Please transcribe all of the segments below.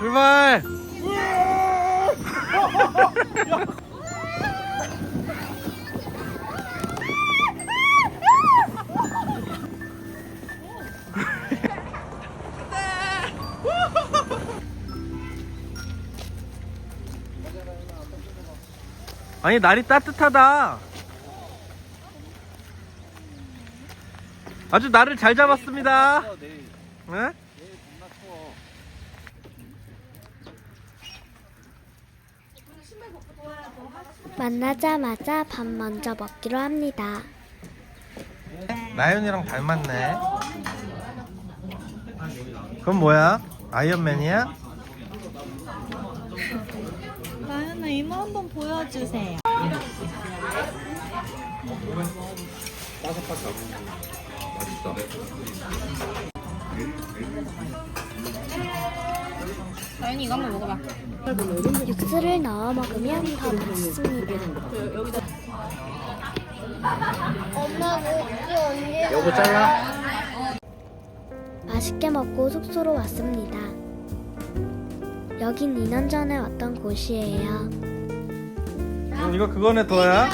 출발! 아니 날이 따뜻하다. 아주 날을 잘 잡았습니다. 네? 만나자마자 밥 먼저 먹기로 합니다. 나연이랑 닮았네. 그건 뭐야? 아이언맨이야? 나연아 이모 한번 보여주세요. 나연이 이거 한번 먹어봐. 육수를 넣어 먹으면 더 맛있습니다. 요거 잘라. 맛있게 먹고 숙소로 왔습니다. 여긴 2년 전에 왔던 곳이에요. 음, 이거 그거네 도야.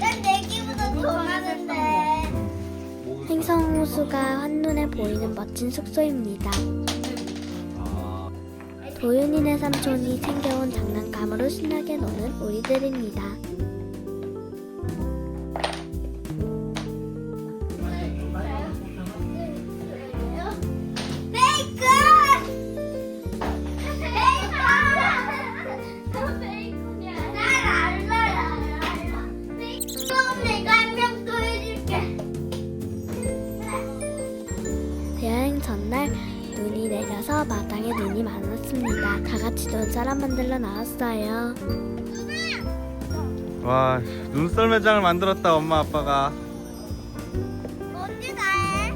난 내기보다 좋아하는데. 행성호수가 한눈에 보이는 멋진 숙소입니다. 도윤이네 삼촌이 챙겨온 장난감으로 신나게 노는 우리들입니다. 같이 눈사람 만들러 나왔어요. 와 눈썰 매장을 만들었다 엄마 아빠가. 언제 다 해?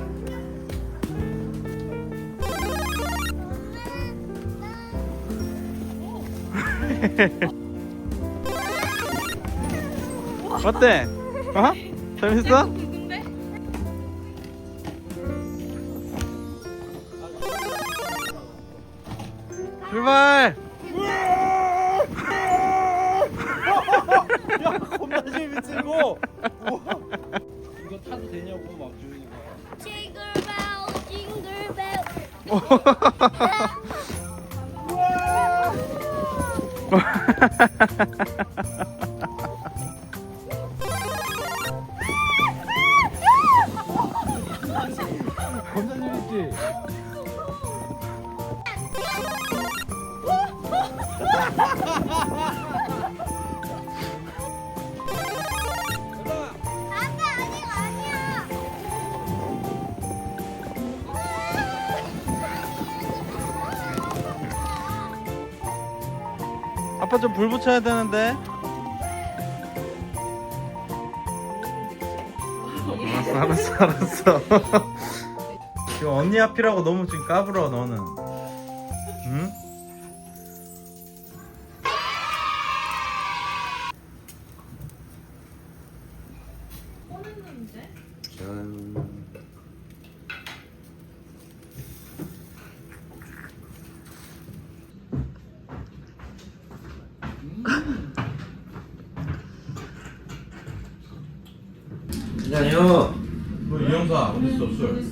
어때? 어? 재밌어? 출발! 겁나 재밌지 이거 이거 타도 되냐고 막 주인이가 징글벨 징글벨. 아빠 아직 아니야. 아빠 좀 불 붙여야 되는데. 알았어, 알았어, 알았어. 지금 언니 앞이라고 너무 지금 까불어, 너는. 괜찮아요. 뭐 이영사 어디 있어 술?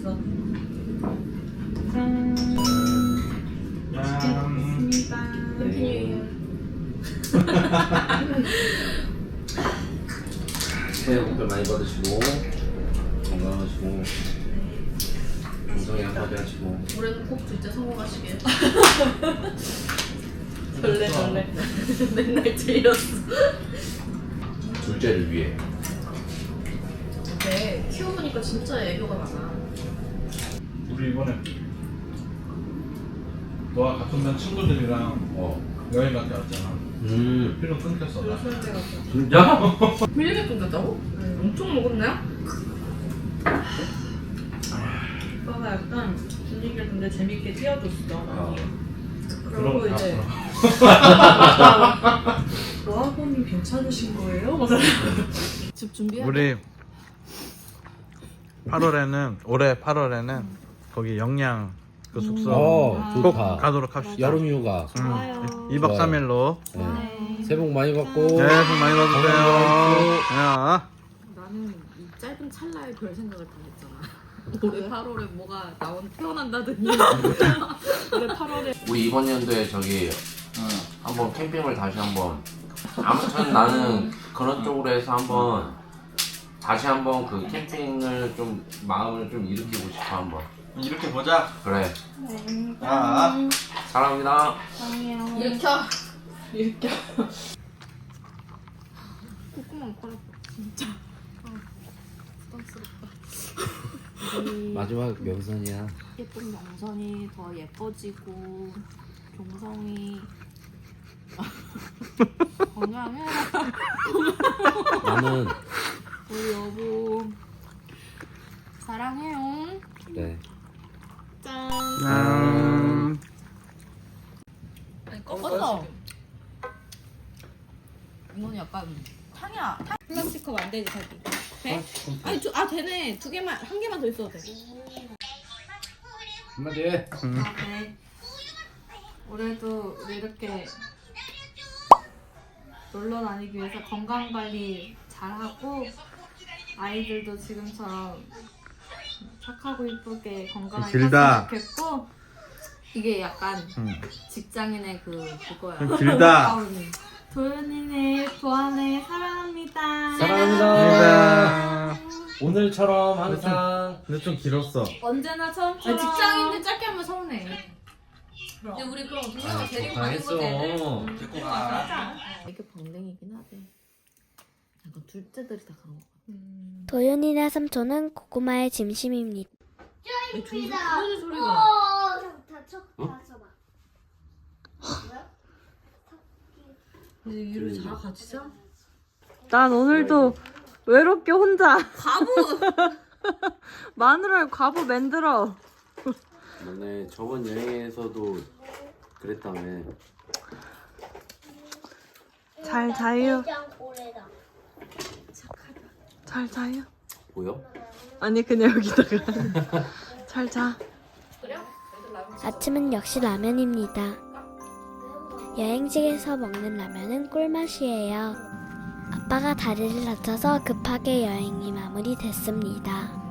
새해 복들 많이 받으시고 건강하시고 건강에 한마디 하시고 올해는 꼭 둘째 성공하시길. 절레 절레. 맨날 제이였어. 둘째를 위해 근데 키워보니까 진짜 애교가 많아. 우리 이번에 너와 같은 반 친구들이랑 어. 여행 갔다 왔잖아. 음 필름 끊겼어. 나. 진짜? 밀리게 끊겼다고? 엄청 먹었나요? 오빠가 약간 분위기를 근데 재밌게 띄워줬어. 아. 그럼 이제 다 로아버님 괜찮으신 거예요? 집 준비해. 우리 8월에는 올해 8월에는 거기 영양 그 숙소 어, 꼭 좋다. 가도록 합시다. 여름 휴가. 음, 2박 좋아요. 3일로. 네. 새해 복 많이 받고. 네, 복 많이 받으세요. 야, 나는 이 짧은 찰나에 별 생각을 다 했잖아. 올해 8월에 뭐가 나온 태어난다더니. 올해 8월에. 우리 이번 연도에 저기 한번 캠핑을 다시 한번. 아무튼 나는 그런 쪽으로 해서 한번 다시 한번 그 캠핑을 좀 마음을 좀 일으키고 싶어 한번. 이렇게 보자. 그래. 자, 사랑합니다. 일으켜. 일으켜. 콧구멍 커졌어 진짜. 아, 부담스럽다. 마지막 명선이야. 예쁜 명선이 더 예뻐지고 종성이 건강해 나는 우리 여보 사랑해요 네. 짠 음, 아니 꺾었어 이건 약간 탕이야 탕 플라스틱 컵 안 되지 자기 돼? 아니 두, 아 되네 두 개만 한 개만 더 있어도 돼 한마디 해. 아, 네. 올해도 우리 이렇게 놀러 다니기 위해서 건강 관리 잘하고 아이들도 지금처럼 착하고 이쁘게 건강하게 길다. 좋겠고 이게 약간 음. 직장인의 그 그거야. 좀 길다. 도현이네, 보아네, 사랑합니다. 사랑합니다. 오늘처럼 항상 근데 좀 길었어. 언제나 처음처럼. 직장인들 짧게 하면 서운해. 근데 우리 그럼 동영아 데리고 가는 당했어. 거지. 데리고 가자. 이게 방댕이긴 하대. 약간 둘째들이 다 그런 거 같아. 도윤이네 삼촌은 고구마의 짐심입니다. 짱입니다. 무슨 소리가? 어, 다쳐, 다쳐봐. 이제 일을 잘 같이 자? 난 오늘도 외롭게 혼자 바보! 마누라를 과부 만들어. 너네 저번 여행에서도 그랬다며 잘 자요. 잘 자요. 보여? 아니 그냥 여기다가 잘 자. 아침은 역시 라면입니다. 여행지에서 먹는 라면은 꿀맛이에요. 아빠가 다리를 다쳐서 급하게 여행이 마무리됐습니다.